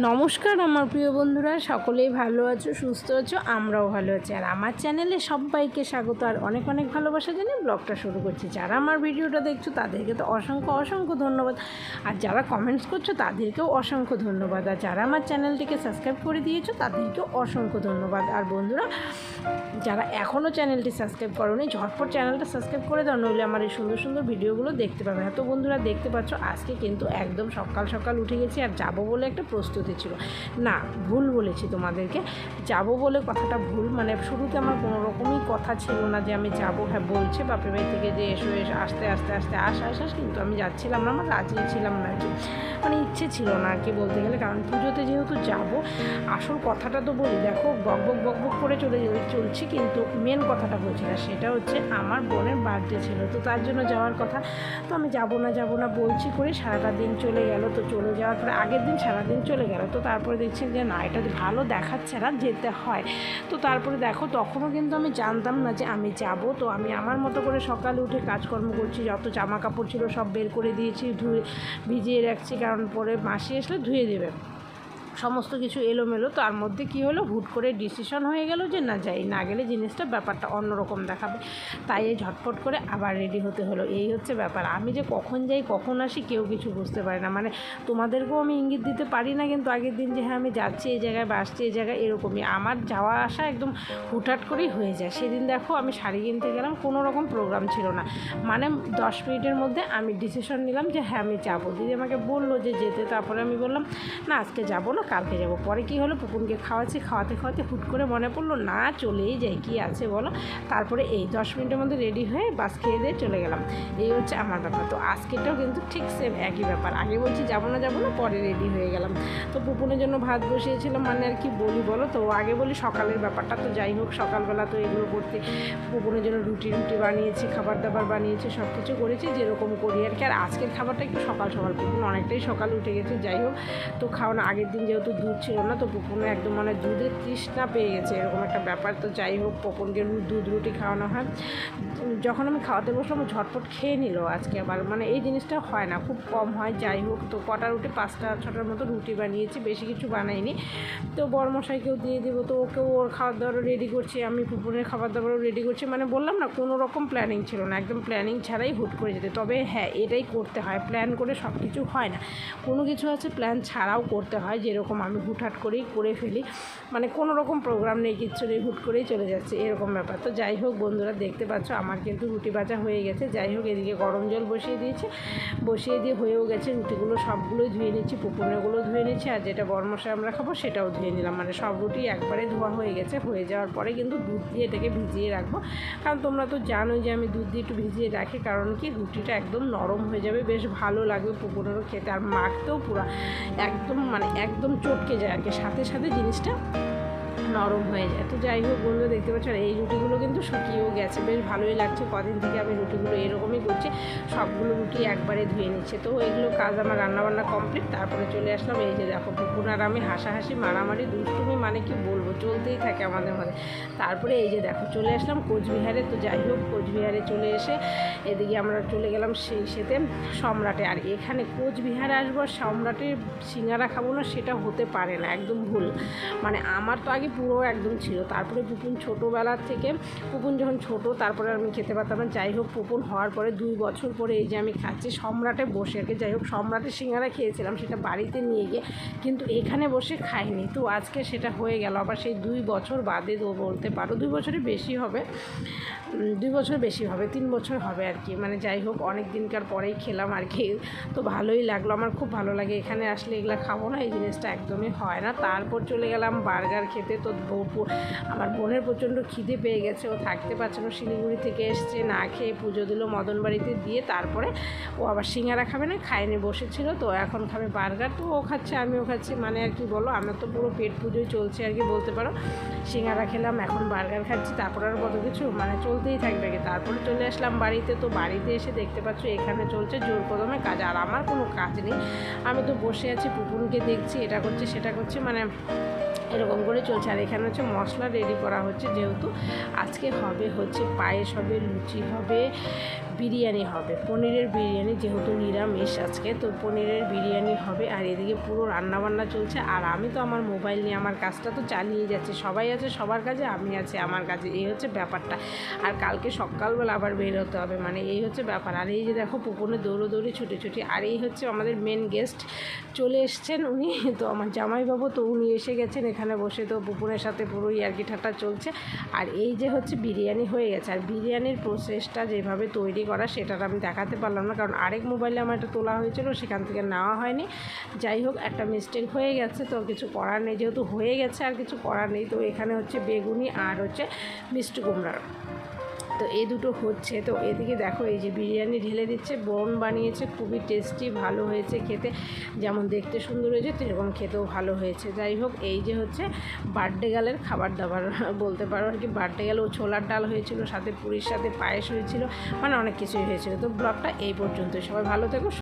নমস্কার আমার প্রিয় বন্ধুরা, সকলেই ভালো আছো, সুস্থ আছো, আমরাও ভালো আছি। আর আমার চ্যানেলে সবাইকে স্বাগত। আর অনেক অনেক ভালোবাসা জানিয়ে ব্লগটা শুরু করছি। যারা আমার ভিডিওটা দেখছ, তাদেরকে তো অসংখ্য অসংখ্য ধন্যবাদ। আর যারা কমেন্টস করছ, তাদেরকেও অসংখ্য ধন্যবাদ। আর যারা আমার চ্যানেলটিকে সাবস্ক্রাইব করে দিয়েছ, তাদেরকেও অসংখ্য ধন্যবাদ। আর বন্ধুরা, যারা এখনও চ্যানেলটি সাবস্ক্রাইব করোনি, ঝটপট চ্যানেলটা সাবস্ক্রাইব করে দাও, নইলে আমার এই সুন্দর সুন্দর ভিডিওগুলো দেখতে পাবে। তো বন্ধুরা, দেখতে পাচ্ছ, আজকে কিন্তু একদম সকাল সকাল উঠে গেছি আর যাব বলে একটা প্রস্তুতি ছিল। না, ভুল বলেছি তোমাদেরকে। যাব বলে কথাটা ভুল মানে শুরুতে আমার কোনো রকমই কথা ছিল না যে আমি যাব হ্যাঁ বলছে বাপের বাড়ি থেকে যে এসো এসো, আস্তে আস্তে আস্তে, আস আস আস, কিন্তু আমি যাচ্ছিলাম না, আমার রাজি ছিলাম না কি। মানে ইচ্ছে ছিল না কি বলতে গেলে, কারণ পুজোতে যেহেতু যাব, আসল কথাটা তো বলি, দেখো বকবক বকবক করে চলে চলছি, কিন্তু মেন কথাটা বলছি না, সেটা হচ্ছে আমার বোনের বার্থডে ছিল, তো তার জন্য যাওয়ার কথা। তো আমি যাব না যাব না বলছি করে সারাটা দিন চলে গেল, তো চলে যাওয়ার পরে আগের দিন সারাদিন চলে গেল, তো তারপরে দেখছি যে না, এটা ভালো দেখাচ্ছে না, যেতে হয়। তো তারপরে দেখো, তখনও কিন্তু আমি জানতাম না যে আমি যাব, তো আমি আমার মতো করে সকালে উঠে কাজকর্ম করছি, যত জামা কাপড় ছিল সব বের করে দিয়েছি, ধুয়ে ভিজিয়ে রাখছি, কারণ পরে মাসি আসলে ধুয়ে দেবে। সমস্ত কিছু এলোমেলো, তার মধ্যে কি হলো? হুট করে ডিসিশন হয়ে গেল যে না যাই, না গেলে জিনিসটা ব্যাপারটা অন্যরকম দেখাবে। তাই এই ঝটপট করে আবার রেডি হতে হলো। এই হচ্ছে ব্যাপার। আমি যে কখন যাই, কখন আসি কেউ কিছু বুঝতে পারে না। মানে তোমাদেরকেও আমি ইঙ্গিত দিতে পারি না কিন্তু আগের দিন যে হ্যাঁ আমি যাচ্ছি এই জায়গায় বা আসছি এই জায়গায় এরকমই। আমার যাওয়া আসা একদম হুটহাট করেই হয়ে যায়। সেদিন দেখো আমি শাড়ি কিনতে গেলাম, কোনো রকম প্রোগ্রাম ছিল না। মানে দশ মিনিটের মধ্যে আমি ডিসিশন নিলাম যে হ্যাঁ আমি যাব। দিদি আমাকে বলল যে যেতে, তারপরে আমি বললাম, না, আজকে যাব না। কালকে যাব। পরে কি হলো পুকুনকে খাওয়াচ্ছি, খাওয়াতে খাওয়াতে হুট করে মনে পড়ল, না চলেই যাই, কি আছে বলো? তারপরে এই দশ মিনিটের মধ্যে রেডি হয়ে বাস খেয়ে দিয়ে চলে গেলাম। এই হচ্ছে আমার ব্যাপার। তো আজকেটাও কিন্তু ঠিক সেম একই ব্যাপার। আগে বলছি যাব না যাব না, পরে রেডি হয়ে গেলাম। তো পুপুনের জন্য ভাত বসিয়েছিলাম মানে আর কি বলি বলো? তো আগে বলি সকালের ব্যাপারটা, তো যাই হোক, সকালবেলা তো এগুলো করতে পুপুনের জন্য রুটি রুটি বানিয়েছি, খাবার দাবার বানিয়েছি সব কিছু করেছি, যেরকম করি আর কি। আর আজকের খাবারটা একটু সকাল সকাল পুকুন অনেকটাই সকাল উঠে গেছে, যাই হোক। তো খাওয়ানো আগের দিন যেহেতু দুধ ছিল না, তো পুকুনে একদম মানে দুধের তৃষ্ণা পেয়ে গেছে, এরকম একটা ব্যাপার। তো যাই হোক পপনকে দুধ রুটি খাওয়ানো হয়, যখন আমি খাওয়াতে বসলাম ঝটপট খেয়ে নিল আজকে আবার। মানে এই জিনিসটা হয় না, খুব কম হয়। যাই হোক, তো কটা রুটি, পাঁচটা, ছটার মতো রুটি বানিয়েছি, বেশি কিছু বানাইনি। তো বড়মশাইকেও দিয়ে দেবো, তো ওকেও ওর খাবার দাবারও রেডি করছি, আমি পুপুরের খাবার দাবারও রেডি করছি। মানে বললাম না, কোনো রকম প্ল্যানিং ছিল না, একদম প্ল্যানিং ছাড়াই হুট করে যেতে। তবে হ্যাঁ এটাই করতে হয় প্ল্যান করে সব কিছু হয় না। কোনো কিছু আছে প্ল্যান ছাড়াও করতে হয়, যেরকম আমি হুটহাট করেই করে ফেলি। মানে কোনো রকম প্রোগ্রাম নেই, কিচ্ছু নেই, হুট করেই চলে যাচ্ছে এরকম ব্যাপার। তো যাই হোক বন্ধুরা, দেখতে পাচ্ছ আমার কিন্তু রুটি ভাজা হয়ে গেছে। যাই হোক এদিকে গরম জল বসিয়ে দিয়েছি। বসিয়ে দিয়ে হয়েও গেছে রুটিগুলো সবগুলোই ধুয়ে নিচ্ছি পুকুনেগুলো ধুয়ে নিচ্ছি, আর যেটা বরমশাই আমরা খাব সেটাও ধুয়ে নিলাম। মানে সব রুটি একবারে ধোয়া হয়ে গেছে, হয়ে যাওয়ার পরে কিন্তু দুধ দিয়ে এটাকে ভিজিয়ে রাখব। কারণ তোমরা তো জানোই যে আমি দুধ দিয়ে একটু ভিজিয়ে রাখি, কারণ কি রুটিটা একদম নরম হয়ে যাবে, বেশ ভালো লাগবে পুকুরেরও খেতে। আর মাখতেও পুরো একদম মানে একদম চটকে যায় আর কি। সাথে সাথে জিনিসটা নরম হয়ে যায়। তো যাই হোক বন্ধু দেখতে পাচ্ছ? এই রুটিগুলো কিন্তু শুকিয়েও গেছে। বেশ ভালোই লাগছে। কদিন থেকে আমি রুটিগুলো এরকমই করছি। সবগুলো রুটি একবারে ধুয়ে নিচ্ছে। তো এগুলো কাজ আমার রান্নাবান্না কমপ্লিট তারপরে চলে আসলাম এই যে দেখো, পুকুর আর আমি হাসাহাসি, মারামারি, দুষ্টুমি মানে কি বলব? চলতেই থাকে আমাদের মধ্যে তারপরে এই যে দেখো, চলে আসলাম কোচবিহারে। তো যাই হোক, কোচবিহারে চলে এসে এদিকে আমরা চলে গেলাম সেই সেতে সম্রাটে। আর এখানে কোচবিহারে আসব সম্রাটের সিঙ্গারা খাব না, সেটা হতে পারে না। একদম ভুল। মানে আমার তো আগে পুরো একদম ছিল। তারপরে পুপুন ছোটোবেলার থেকে, পুপুন যখন ছোট, তারপরে আমি খেতে পারতাম না। যাই হোক, পুপুন হওয়ার পরে দুই বছর পরে এই যে আমি খাচ্ছি সম্রাটে বসে আর কি। যাই হোক, সম্রাটের সিঙ্গারা খেয়েছিলাম, সেটা বাড়িতে নিয়ে গিয়ে, কিন্তু এখানে বসে খাইনি। তো আজকে সেটা হয়ে গেল। আবার সেই দুই বছর বাদে বলতে পারো, দুই বছরের বেশি হবে। দুই বছর বেশি হবে, তিন বছর হবে আর কি। মানে যাই হোক, অনেক দিনকার পরেই খেলাম আর কি। তো ভালোই লাগল। আমার খুব ভালো লাগে এখানে আসলে এগুলো খাব না, এই জিনিসটা একদমই হয় না। তারপর চলে গেলাম বার্গার খেতে। তো বউ আমার বোনের প্রচণ্ড খিদে পেয়ে গেছে, ও থাকতে পারছে না শিলিগুড়ি থেকে এসছে, না খেয়ে পুজো দিল মদন বাড়িতে দিয়ে তারপরে ও আবার সিঙ্গারা খাবে না, খায়নি, বসেছিল, তো এখন খাবে বার্গার, তো ও খাচ্ছে, আমিও খাচ্ছি মানে আর কি বলো, আমার তো পুরো পেট পুজোই চলছে আর কি, বলতে পারো। সিঙ্গারা খেলাম, এখন বার্গার খাচ্ছি, তারপর আর কত কিছু মানে চলতেই থাকবে কি তারপরে চলে আসলাম বাড়িতে, তো বাড়িতে এসে দেখতে পাচ্ছ, এখানে চলছে জোর কদমে কাজ, আর আমার কোনো কাজ নেই। আমি তো বসে আছি পুকুনকে দেখছি, এটা করছে, সেটা করছে মানে এরকম করে চলছে। আর এখানে হচ্ছে মশলা রেডি করা হচ্ছে যেহেতু আজকে হবে হচ্ছে পায়েস হবে, লুচি হবে, বিরিয়ানি হবে। পনিরের বিরিয়ানি যেহেতু নিরামিষ আজকে, তো পনিরের বিরিয়ানি হবে। আর এদিকে পুরো রান্নাবান্না চলছে। আর আমি তো আমার মোবাইল নিয়ে, আমার কাজটা তো চালিয়ে যাচ্ছে। সবাই আছে, সবার কাছে আমি আছি, আমার কাছে এই হচ্ছে ব্যাপারটা। আর কালকে সকালবেলা আবার বের হতে হবে। মানে এই হচ্ছে ব্যাপার। আর এই যে দেখো, পুকুরে দৌড়োদৌড়ি ছুটে ছুটি আর এই হচ্ছে আমাদের মেন গেস্ট চলে এসছেন উনি। তো আমার জামাইবাবু, তো উনি এসে গেছেন এখানে। বসে তো পুকুরের সাথে পুরো ইয়ার্কি ঠাট্টা চলছে। আর এই যে হচ্ছে বিরিয়ানি হয়ে গেছে, আর বিরিয়ানির প্রসেসটা যেভাবে তৈরি করা সেটা আমি দেখাতে পারলাম না, কারণ আরেক মোবাইলে আমার একটা তোলা হয়েছিল, সেখান থেকে নেওয়া হয়নি। যাই হোক, একটা মিস্টেক হয়ে গেছে, তো কিছু করার নেই, যেহেতু হয়ে গেছে আর কিছু করার নেই, তো এখানে হচ্ছে বেগুনি আর হচ্ছে মিষ্টি কুমড়ার। তো এই দুটো হচ্ছে। তো এদিকে দেখো, এই যে বিরিয়ানি ঢেলে দিচ্ছে, বোন বানিয়েছে, খুবই টেস্টি ভালো হয়েছে খেতে। যেমন দেখতে সুন্দর হয়েছে সেরকম খেতেও ভালো হয়েছে। যাই হোক, এই যে হচ্ছে বার্থডে গালের খাবার দাবার, বলতে পারো আর কি। বার্থডে গেলেও ছোলার ডাল হয়েছিল, সাথে পুরীর সাথে পায়েস হয়েছিল মানে অনেক কিছুই হয়েছিল। তো ব্লগটা এই পর্যন্ত সবাই ভালো থেকো